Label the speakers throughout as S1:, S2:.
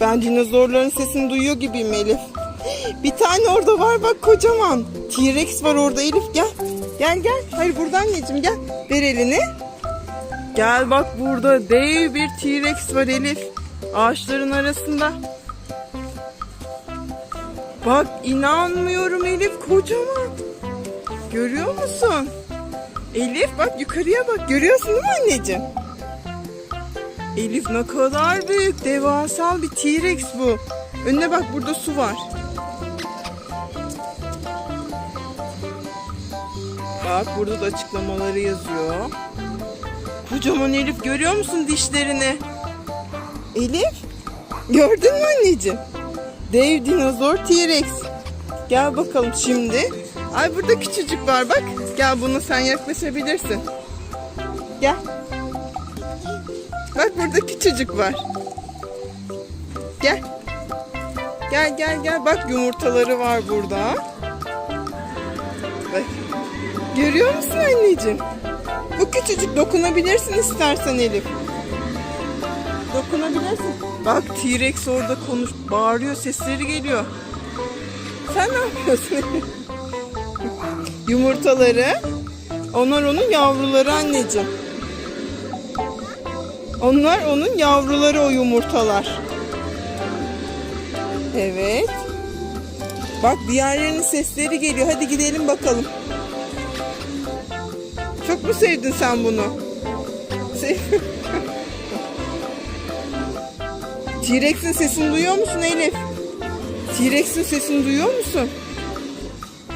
S1: Ben dinozorların sesini duyuyor gibiyim Elif. Bir tane orada var bak kocaman. T-Rex var orada Elif gel. Gel gel. Hayır buradan anneciğim gel. Ver elini. Gel bak burada dev bir T-Rex var Elif. Ağaçların arasında. Bak inanmıyorum Elif kocaman. Görüyor musun? Elif bak yukarıya bak. Görüyorsun değil mi anneciğim? Elif ne kadar büyük. Devasal bir T-Rex bu. Önüne bak burada su var. Bak burada da açıklamaları yazıyor. Kocaman Elif görüyor musun dişlerini? Elif gördün mü anneciğim? Dev dinozor T-Rex. Gel bakalım şimdi. Ay burada küçücük var bak. Gel bunu sen yaklaşabilirsin. Gel. Bak burada küçücük var. Gel. Gel gel gel. Bak yumurtaları var burada. Bak. Görüyor musun anneciğim? Bu küçücük dokunabilirsin istersen Elif. Dokunabilirsin. Bak T-Rex orada konuş, bağırıyor, sesleri geliyor. Sen ne yapıyorsun? Yumurtaları. Onlar onun yavruları anneciğim. Onlar onun yavruları o yumurtalar. Evet. Bak diğerlerinin sesleri geliyor. Hadi gidelim bakalım. Çok mu sevdin sen bunu? Sev T-Rex'in sesini duyuyor musun Elif? T-Rex'in sesini duyuyor musun?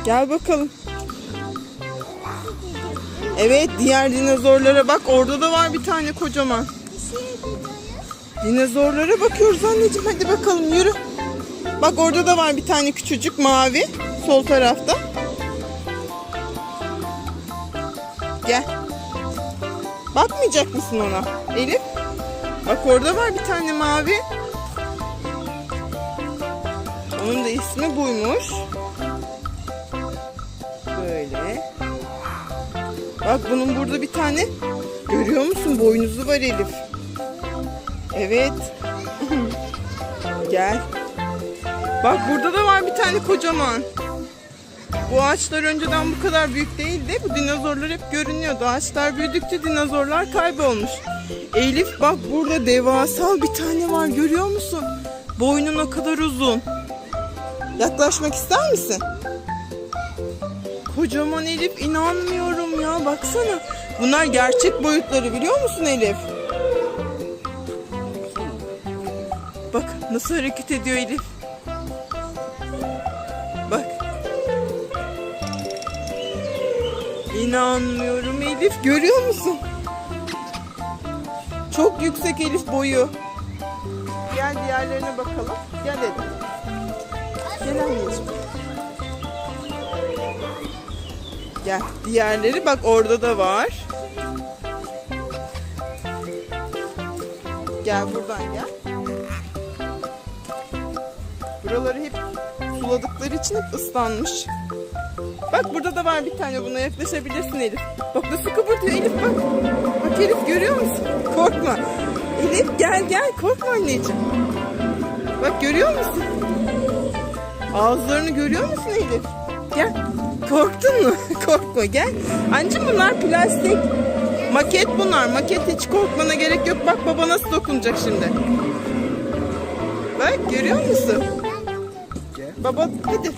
S1: Gel bakalım. Evet diğer dinozorlara bak orada da var bir tane kocaman. Dinozorlara bakıyoruz anneciğim hadi bakalım yürü. Bak orada da var bir tane küçücük mavi sol tarafta. Gel. Bakmayacak mısın ona Elif? Bak orada var bir tane mavi. Onun da ismi buymuş. Böyle. Bak bunun burada bir tane görüyor musun? Boynuzu var Elif. Evet. Gel. Bak burada da var bir tane kocaman. Bu ağaçlar önceden bu kadar büyük değildi. Bu dinozorlar hep görünüyordu. Ağaçlar büyüdükçe dinozorlar kaybolmuş. Elif bak burada devasal bir tane var görüyor musun? Boynun o kadar uzun. Yaklaşmak ister misin? Kocaman Elif inanmıyorum ya baksana. Bunlar gerçek boyutları biliyor musun Elif? Nasıl hareket ediyor Elif. Bak. İnanmıyorum Elif görüyor musun? Çok yüksek Elif boyu. Gel diğerlerine bakalım. Gel dedim. Gel anneciğim. Gel. Diğerleri bak orada da var. Gel buradan gel. Buraları hep suladıkları için hep ıslanmış. Bak burada da var bir tane buna yaklaşabilirsin Elif. Bak nasıl kıpırdıyor Elif bak. Bak Elif görüyor musun? Korkma. Elif gel gel korkma anneciğim. Bak görüyor musun? Ağızlarını görüyor musun Elif? Gel. Korktun mu? Korkma gel. Anneciğim bunlar plastik. Maket bunlar. Maket hiç korkmana gerek yok. Bak baba nasıl dokunacak şimdi. Bak görüyor musun? Baba hadi.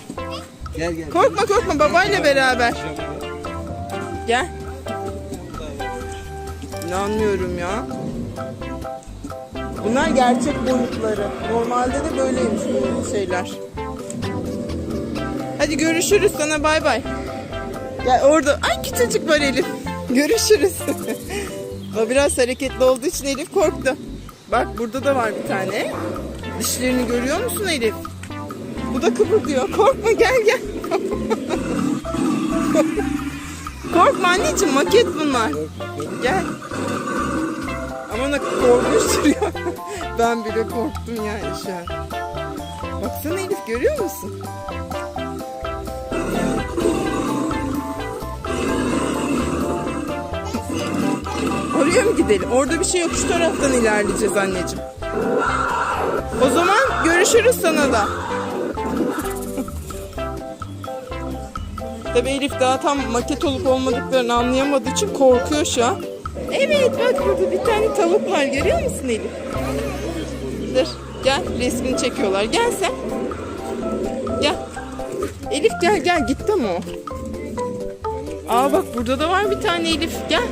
S2: Gel gel.
S1: Korkma korkma babayla beraber. Gel. İnanmıyorum ya. Bunlar gerçek boyutları. Normalde de böyleymiş bu şeyler. Hadi görüşürüz sana bay bay. Ya orada ay küçücük var Elif. Görüşürüz. o biraz hareketli olduğu için Elif korktu. Bak burada da var bir tane. Dişlerini görüyor musun Elif? Bu da kıpırdıyor. Korkma gel gel. Korkma anneciğim maket bunlar. Gel. Ama ne korkunç duruyor. ben bile korktum yani şu an. Baksana Elif görüyor musun? Oraya mı gidelim? Orada bir şey yok. Şu taraftan ilerleyeceğiz anneciğim. O zaman görüşürüz sana da. Tabii Elif daha tam maket olup olmadıklarını anlayamadığı için korkuyor şu an. Evet bak burada bir tane tavuk var görüyor musun Elif? Dur gel resmini çekiyorlar. Gel sen. Gel. Elif gel gel gitti mi o? Aa bak burada da var bir tane Elif. Gel.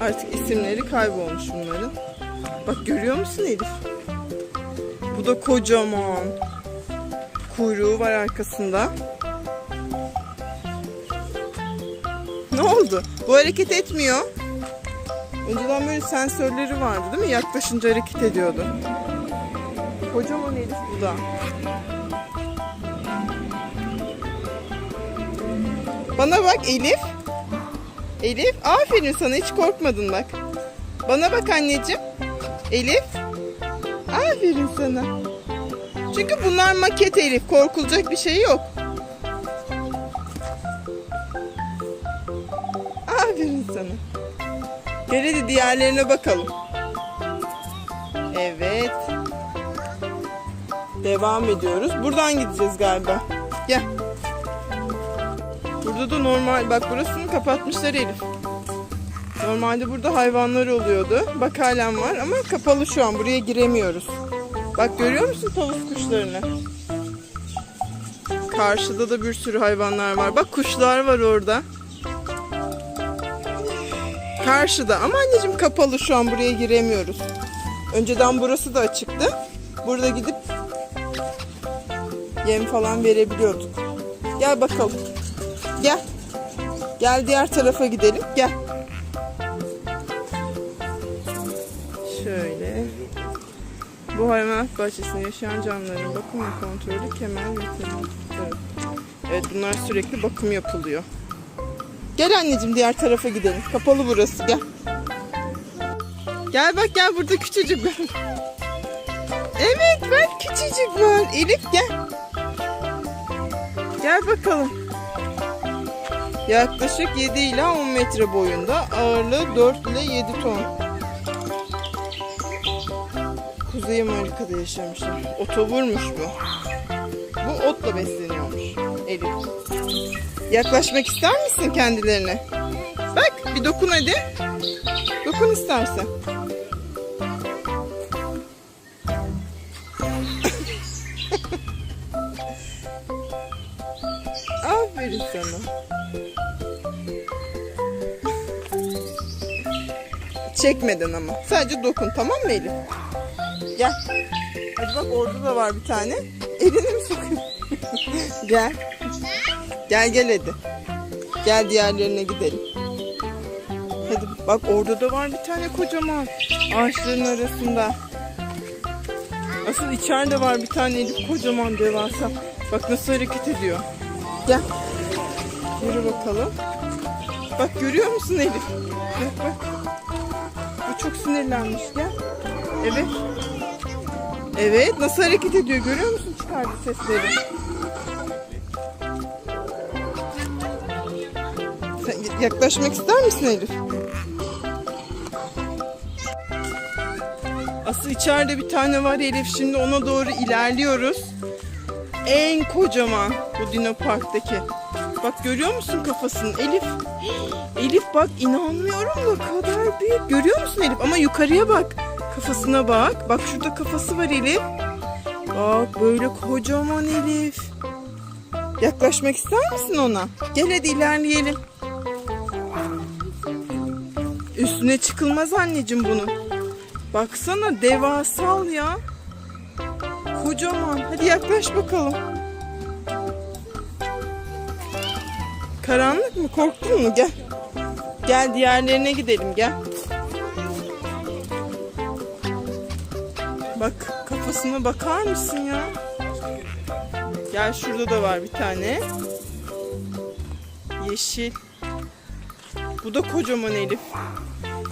S1: Artık isimleri kaybolmuş bunların. Bak görüyor musun Elif? Bu da kocaman. Kuyruğu var arkasında. Ne oldu? Bu hareket etmiyor. Önceden böyle sensörleri vardı değil mi? Yaklaşınca hareket ediyordu. Kocaman Elif bu da. Bana bak Elif. Elif aferin sana hiç korkmadın bak. Bana bak anneciğim. Elif. Aferin sana. Çünkü bunlar maket Elif. Korkulacak bir şey yok. Aferin sana. Gel hadi diğerlerine bakalım. Evet. Devam ediyoruz. Buradan gideceğiz galiba. Gel. Burada da normal. Bak burasını kapatmışlar Elif. Normalde burada hayvanlar oluyordu. Bak halen var ama kapalı şu an. Buraya giremiyoruz. Bak görüyor musun tavus kuşlarını? Karşıda da bir sürü hayvanlar var. Bak kuşlar var orada. Karşıda ama anneciğim kapalı şu an buraya giremiyoruz. Önceden burası da açıktı. Burada gidip yem falan verebiliyorduk. Gel bakalım. Gel. Gel diğer tarafa gidelim. Gel. Bu hayvanat bahçesinde yaşayan canlıların bakım ve kontrolü kemer veteriner. Evet. bunlar sürekli bakım yapılıyor. Gel anneciğim diğer tarafa gidelim. Kapalı burası gel. Gel bak gel burada küçücük var. Evet bak küçücük var. Elif gel. Gel bakalım. Yaklaşık 7 ila 10 metre boyunda. Ağırlığı 4 ile 7 ton. Kuzey Amerika'da yaşamışlar. Otoburmuş bu. Bu otla besleniyormuş. Elif. Yaklaşmak ister misin kendilerine? Bak bir dokun hadi. Dokun istersen. Aferin sana. Çekmeden ama. Sadece dokun tamam mı Elif? Gel. Hadi bak orada da var bir tane. Elini mi sokuyorsun? Gel. Gel gel hadi. Gel diğerlerine gidelim. Hadi bak orada da var bir tane kocaman. Ağaçların arasında. Asıl içeride var bir tane Elif kocaman devasa. Bak nasıl hareket ediyor. Gel. Yürü bakalım. Bak görüyor musun Elif? Bak bak. Bu çok sinirlenmiş. Gel. Evet. Evet nasıl hareket ediyor görüyor musun çıkardı sesleri. Sen yaklaşmak ister misin Elif? Asıl içeride bir tane var Elif. Şimdi ona doğru ilerliyoruz. En kocaman bu Dino Park'taki. Bak görüyor musun kafasını Elif? Elif bak inanmıyorum ne kadar büyük. Görüyor musun Elif? Ama yukarıya bak. Kafasına bak. Bak şurada kafası var Elif. Bak böyle kocaman Elif. Yaklaşmak ister misin ona? Gel hadi ilerleyelim. Üstüne çıkılmaz anneciğim bunun. Baksana devasal ya. Kocaman. Hadi yaklaş bakalım. Karanlık mı? Korktun mu? Gel. Gel diğerlerine gidelim gel. Bak kafasına bakar mısın ya? Gel şurada da var bir tane. Yeşil. Bu da kocaman Elif.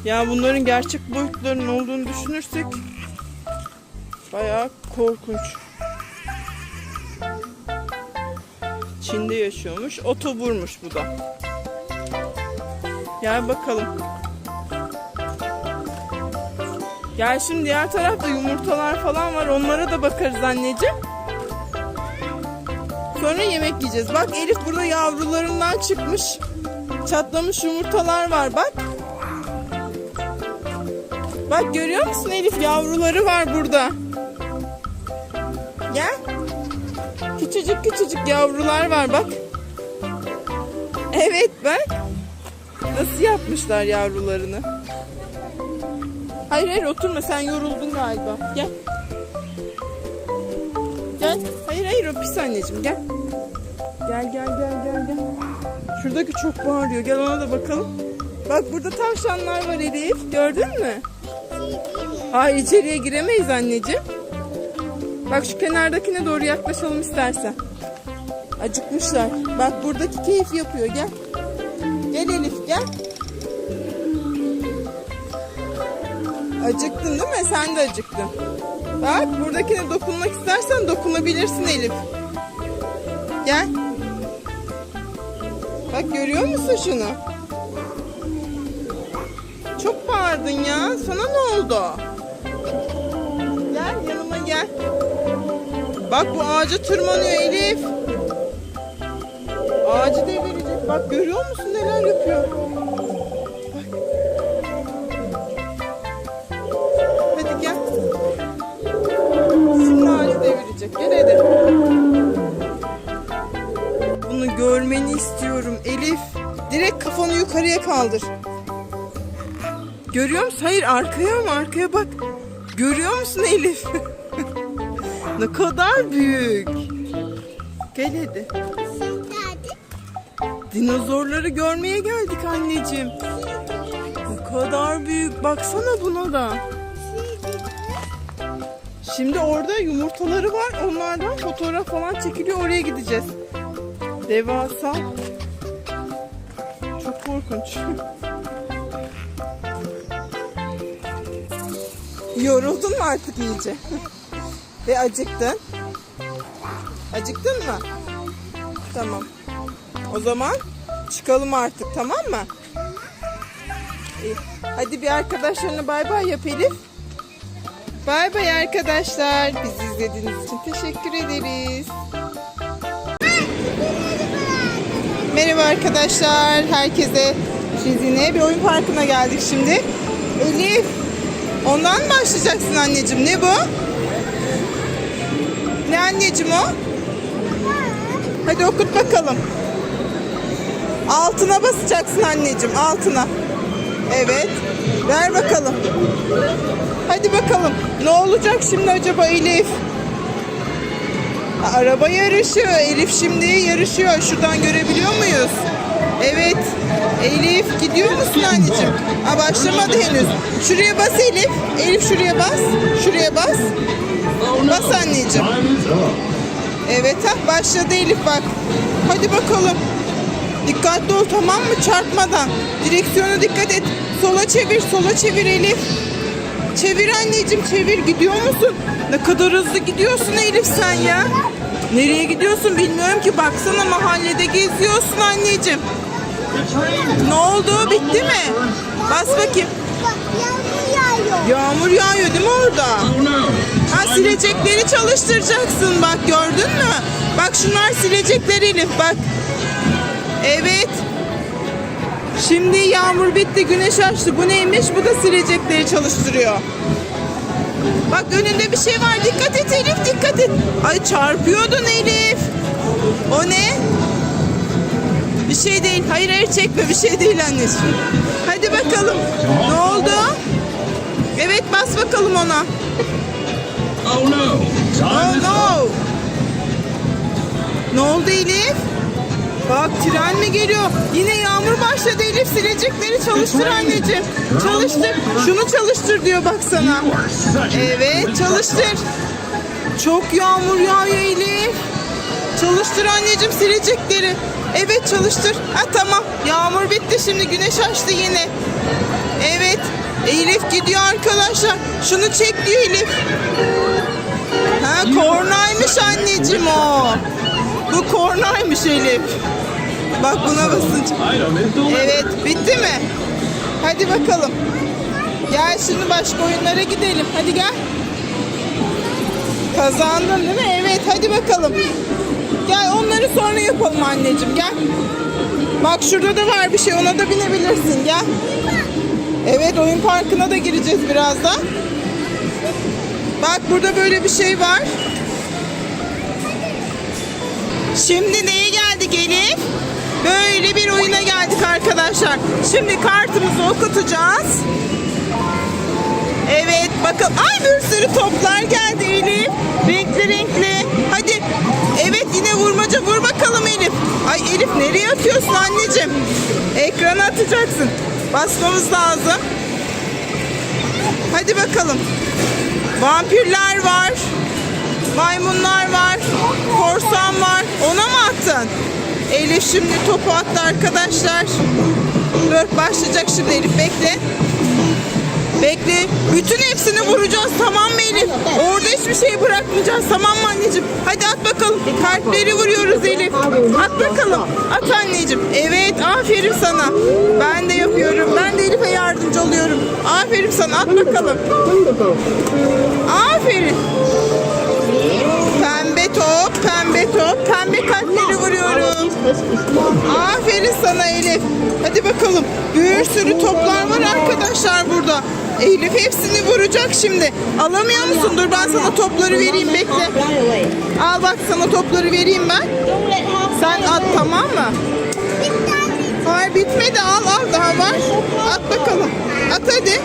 S1: Ya bunların gerçek boyutlarının olduğunu düşünürsek bayağı korkunç. Çin'de yaşıyormuş. Otoburmuş bu da. Gel bakalım. Gel şimdi diğer tarafta yumurtalar falan var. Onlara da bakarız anneciğim. Sonra yemek yiyeceğiz. Bak Elif burada yavrularından çıkmış. Çatlamış yumurtalar var bak. Bak görüyor musun Elif yavruları var burada. Gel. Küçücük küçücük yavrular var bak. Evet bak. Nasıl yapmışlar yavrularını. Hayır hayır oturma sen yoruldun galiba. Gel. Gel. Hayır hayır o pis anneciğim gel. Gel gel gel gel gel. Şuradaki çok bağırıyor. Gel ona da bakalım. Bak burada tavşanlar var Elif. Gördün mü? Hayır içeriye giremeyiz anneciğim. Bak şu kenardakine doğru yaklaşalım istersen. Acıkmışlar. Bak buradaki keyif yapıyor. Gel. Gel Elif gel. Acıktın değil mi? Sen de acıktın. Bak buradakine dokunmak istersen dokunabilirsin Elif. Gel. Bak görüyor musun şunu? Çok bağırdın ya. Sana ne oldu? Gel yanıma gel. Bak bu ağaca tırmanıyor Elif. Ağacı devirecek. Bak görüyor musun neler yapıyor? İstiyorum Elif. Direkt kafanı yukarıya kaldır. Görüyor musun? Hayır arkaya mı? Arkaya bak. Görüyor musun Elif? ne kadar büyük. Gel hadi. Dinozorları görmeye geldik anneciğim. Ne kadar büyük. Baksana buna da. Şimdi orada yumurtaları var. Onlardan fotoğraf falan çekiliyor. Oraya gideceğiz. Devasa. Çok korkunç. Yoruldun mu artık iyice? Ve acıktın. Acıktın mı? Tamam. O zaman çıkalım artık tamam mı? İyi. Hadi bir arkadaşlarına bay bay yap Elif. Bay bay arkadaşlar. Bizi izlediğiniz için teşekkür ederiz. Merhaba arkadaşlar. Herkese Şizine bir oyun parkına geldik şimdi. Elif. Ondan mı başlayacaksın anneciğim? Ne bu? Ne anneciğim o? Hadi okut bakalım. Altına basacaksın anneciğim. Altına. Evet. Ver bakalım. Hadi bakalım. Ne olacak şimdi acaba Elif? Araba yarışıyor. Elif şimdi yarışıyor. Şuradan görebiliyor muyuz? Evet. Elif gidiyor musun anneciğim? Ha başlamadı henüz. Şuraya bas Elif. Elif şuraya bas. Şuraya bas. Bas anneciğim. Evet ha başladı Elif bak. Hadi bakalım. Dikkatli ol tamam mı çarpmadan. Direksiyona dikkat et. Sola çevir sola çevir Elif. Çevir anneciğim çevir gidiyor musun? Ne kadar hızlı gidiyorsun Elif sen ya. Nereye gidiyorsun bilmiyorum ki baksana mahallede geziyorsun anneciğim. Ne oldu bitti mi? Bas bakayım.
S3: Yağmur yağıyor.
S1: Değil mi orada? Ha silecekleri çalıştıracaksın bak gördün mü? Bak şunlar silecekler Elif bak. Evet. Şimdi yağmur bitti güneş açtı. Bu neymiş? Bu da silecekleri çalıştırıyor. Bak önünde bir şey var. Dikkat et Elif dikkat et. Ay çarpıyordun Elif. O ne? Bir şey değil. Hayır hayır çekme bir şey değil anneciğim. Hadi bakalım. Ne oldu? Evet bas bakalım ona.
S2: Oh no.
S1: Oh no. Ne oldu Elif? Bak tren mi geliyor? Yine yağmur başladı Elif. Silecekleri çalıştır anneciğim. Çalıştır. Şunu çalıştır diyor bak sana.
S2: You are such a
S1: Evet çalıştır. Çok yağmur yağıyor Elif. Çalıştır anneciğim silecekleri. Evet çalıştır. Ha tamam. Yağmur bitti şimdi güneş açtı yine. Evet. Elif gidiyor arkadaşlar. Şunu çek diyor Elif. Ha kornaymış anneciğim o. Bu kornaymış Elif. Bak buna basınca. Evet bitti mi? Hadi bakalım. Gel şimdi başka oyunlara gidelim. Hadi gel. Kazandın değil mi? Evet hadi bakalım. Gel onları sonra yapalım anneciğim gel. Bak şurada da var bir şey ona da binebilirsin gel. Evet oyun parkına da gireceğiz birazdan. Bak burada böyle bir şey var. Şimdi neye geldik Elif? Böyle bir oyuna geldik arkadaşlar. Şimdi kartımızı okutacağız. Evet bakın. Ay bir sürü toplar geldi Elif. Renkli renkli. Hadi. Evet yine vurmaca vur bakalım Elif. Ay Elif nereye atıyorsun anneciğim? Ekrana atacaksın. Basmamız lazım. Hadi bakalım. Vampirler var. Maymunlar var. Korsan var. Ona mı attın? Elif şimdi topu attı arkadaşlar. Dur başlayacak şimdi Elif bekle. Bekle. Bütün hepsini vuracağız tamam mı Elif? Orada hiçbir şey bırakmayacağız tamam mı anneciğim? Hadi at bakalım. Kalpleri vuruyoruz Elif. At bakalım. At anneciğim. Evet aferin sana. Ben de yapıyorum. Ben de Elif'e yardımcı oluyorum. Aferin sana at bakalım. Aferin. Pembe top, pembe top, pembe kalpleri vuruyorum. Aferin sana Elif. Hadi bakalım. Bir sürü toplar var arkadaşlar burada. Elif hepsini vuracak şimdi. Alamıyor musun? Dur ben sana topları vereyim bekle. Al bak sana topları vereyim ben. Sen at tamam mı? Hayır bitmedi al al daha var. At bakalım. At hadi.